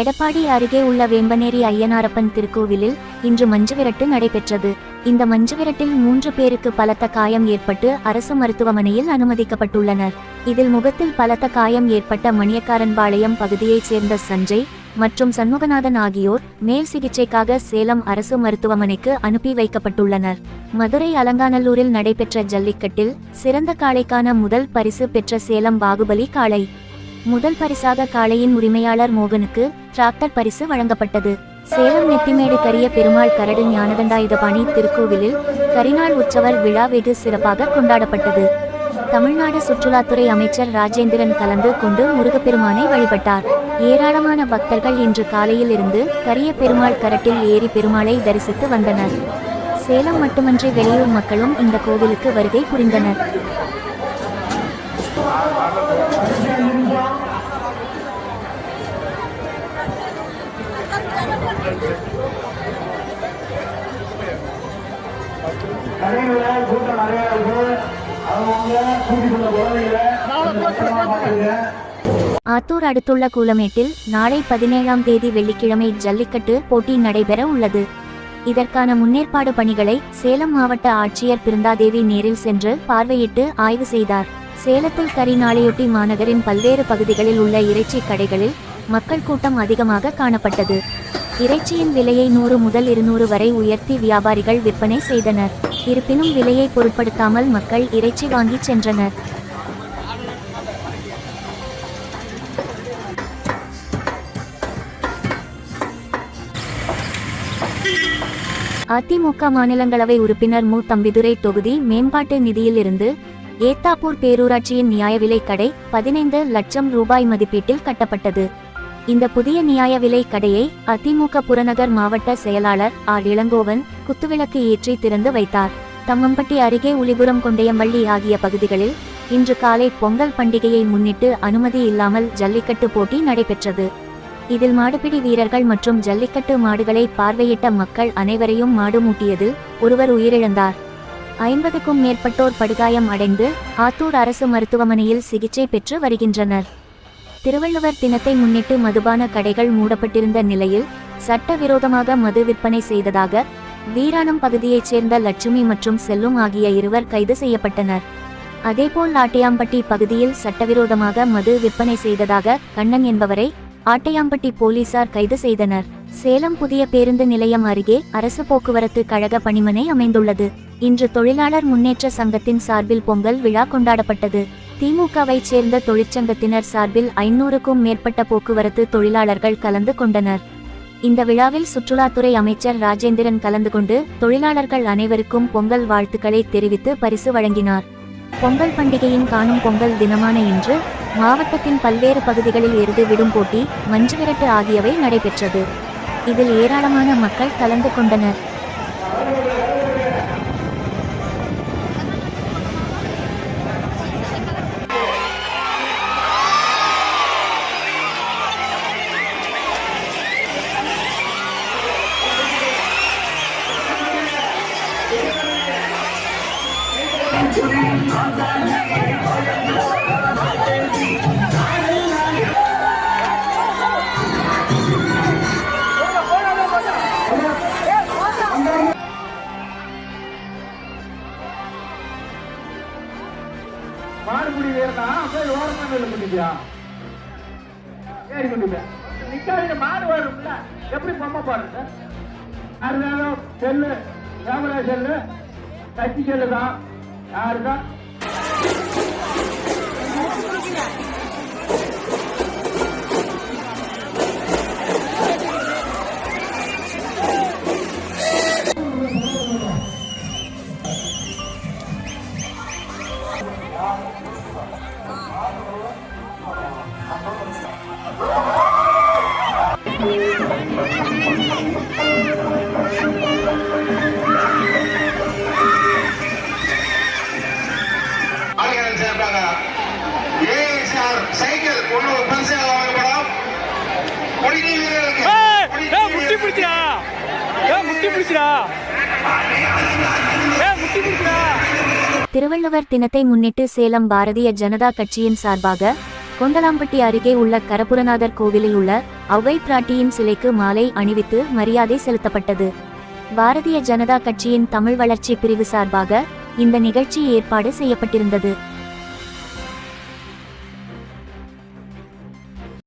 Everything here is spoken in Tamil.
எடப்பாடி அருகே உள்ள வேம்பனேரி ஐயனாரப்பன் திருக்கோவிலில் இன்று மஞ்சுவிரட்டு நடைபெற்றது. இந்த மஞ்சுவிரட்டில் மூன்று பேருக்கு பலத்த காயம் ஏற்பட்டு அரசு மருத்துவமனையில் அனுமதிக்கப்பட்டுள்ளனர். இதில் முகத்தில் பலத்த காயம் ஏற்பட்ட மணியக்காரன்பாளையம் பகுதியைச் சேர்ந்த சஞ்சய் மற்றும் சண்முகநாதன் ஆகியோர் மேல் சிகிச்சைக்காக சேலம் அரசு மருத்துவமனைக்கு அனுப்பி வைக்கப்பட்டுள்ளனர். மதுரை அலங்காநல்லூரில் நடைபெற்ற ஜல்லிக்கட்டில் சிறந்த காளைக்கான முதல் பரிசு பெற்ற சேலம் பாகுபலி காளை. முதல் பரிசாக காளையின் உரிமையாளர் மோகனுக்கு டிராக்டர் பரிசு வழங்கப்பட்டது. சேலம் நெத்திமேடு கரிய பெருமாள் கரடு ஞானதண்டாயுதபாணி திருக்கோவிலில் கரிநாள் உற்சவர் விழா வெகு சிறப்பாக கொண்டாடப்பட்டது. தமிழ்நாடு சுற்றுலாத்துறை அமைச்சர் ராஜேந்திரன் கலந்து கொண்டு முருகப்பெருமானை வழிபட்டார். ஏராளமான பக்தர்கள் இன்று காலையில் இருந்து கரிய பெருமாள் கரட்டில் ஏறி பெருமாளை தரிசித்து வந்தனர். சேலம் மட்டுமன்றி வெளியூர் மக்களும் இந்த கோவிலுக்கு வருகை புரிந்தனர். ஆத்தூர் அடுத்துள்ள கூலமேட்டில் நாளை பதினேழாம் தேதி வெள்ளிக்கிழமை ஜல்லிக்கட்டு போட்டி நடைபெற உள்ளது. இதற்கான முன்னேற்பாடு பணிகளை சேலம் மாவட்ட ஆட்சியர் பிருந்தாதேவி நேரில் சென்று பார்வையிட்டு ஆய்வு செய்தார். சேலத்தில் கரி நாளையொட்டி மாநகரின் பல்வேறு பகுதிகளில் உள்ள இறைச்சி கடைகளில் மக்கள் கூட்டம் அதிகமாக காணப்பட்டது. இறைச்சியின் விலையை நூறு முதல் இருநூறு வரை உயர்த்தி வியாபாரிகள் விற்பனை செய்தனர். இருப்பினும் விலையை பொருட்படுத்தாமல் மக்கள் இறைச்சி வாங்கிச் சென்றனர். அதிமுக மாநிலங்களவை உறுப்பினர் மு தம்பிதுரை தொகுதி மேம்பாட்டு நிதியிலிருந்து ஏத்தாப்பூர் பேரூராட்சியின் நியாய விலை கடை பதினைந்து லட்சம் ரூபாய் மதிப்பீட்டில் கட்டப்பட்டது. இந்த புதிய நியாய விலை கடையை அதிமுக புறநகர் மாவட்ட செயலாளர் ஆர். இளங்கோவன் குத்துவிளக்கு ஏற்றி திறந்து வைத்தார். தம்மம்பட்டி அருகே உளிபுரம் கொண்டையம்பள்ளி ஆகிய பகுதிகளில் இன்று காலை பொங்கல் பண்டிகையை முன்னிட்டு அனுமதி இல்லாமல் ஜல்லிக்கட்டு போட்டி நடைபெற்றது. இதில் மாடுபிடி வீரர்கள் மற்றும் ஜல்லிக்கட்டு மாடுகளை பார்வையிட்ட மக்கள் அனைவரையும் மாடு மூட்டியதில் ஒருவர் உயிரிழந்தார். ஐம்பதுக்கும் மேற்பட்டோர் படுகாயம் அடைந்து ஆத்தூர் அரசு மருத்துவமனையில் சிகிச்சை பெற்று வருகின்றனர். திருவள்ளுவர் தினத்தை முன்னிட்டு மதுபான கடைகள் மூடப்பட்டிருந்த நிலையில் சட்டவிரோதமாக மது விற்பனை செய்ததாக வீராணம் பகுதியைச் சேர்ந்த லட்சுமி மற்றும் செல்லும் ஆகிய இருவர் கைது செய்யப்பட்டனர். அதேபோல் ஆட்டையாம்பட்டி பகுதியில் சட்டவிரோதமாக மது விற்பனை செய்ததாக கண்ணன் என்பவரை ஆட்டையாம்பட்டி போலீசார் கைது செய்தனர். சேலம் புதிய பேருந்து நிலையம் அருகே அரசு போக்குவரத்து கழக பணிமனை அமைந்துள்ளது. இன்று தொழிலாளர் முன்னேற்ற சங்கத்தின் சார்பில் பொங்கல் விழா கொண்டாடப்பட்டது. திமுகவைச் சேர்ந்த தொழிற்சங்கத்தினர் சார்பில் ஐநூறுக்கும் மேற்பட்ட போக்குவரத்து தொழிலாளர்கள் கலந்து கொண்டனர். இந்த விழாவில் சுற்றுலாத்துறை அமைச்சர் ராஜேந்திரன் கலந்து கொண்டு தொழிலாளர்கள் அனைவருக்கும் பொங்கல் வாழ்த்துக்களை தெரிவித்து பரிசு வழங்கினார். பொங்கல் பண்டிகையின் காணும் பொங்கல் தினமான இன்று மாவட்டத்தின் பல்வேறு பகுதிகளில் எருது விடும் போட்டி மஞ்சுவிரட்டு ஆகியவை நடைபெற்றது. இதில் ஏராளமான மக்கள் கலந்து கொண்டனர். மாடுபிடி வீரனா போய் ஓரமா நின்று பண்ணிட்டியா? ஏறி பண்ணிட்டேன் நிக்காதீங்க மாடு வரும்ல. எப்படி பொம்மை பாருங்க யாருனாலும் செல்லு கேமரா செல்லு கட்சி செல்லு தான் யாருதான் திருவள்ளுவர் தினத்தை முன்னிட்டு சேலம் பாரதிய ஜனதா கட்சியின் சார்பாக கொண்டலாம்பட்டி அருகே உள்ள கரபுரநாதர் கோவிலில் உள்ள ஔவை பிராட்டியின் சிலைக்கு மாலை அணிவித்து மரியாதை செலுத்தப்பட்டது. பாரதிய ஜனதா கட்சியின் தமிழ் வளர்ச்சி பிரிவு சார்பாக இந்த நிகழ்ச்சி ஏற்பாடு செய்யப்பட்டிருந்தது.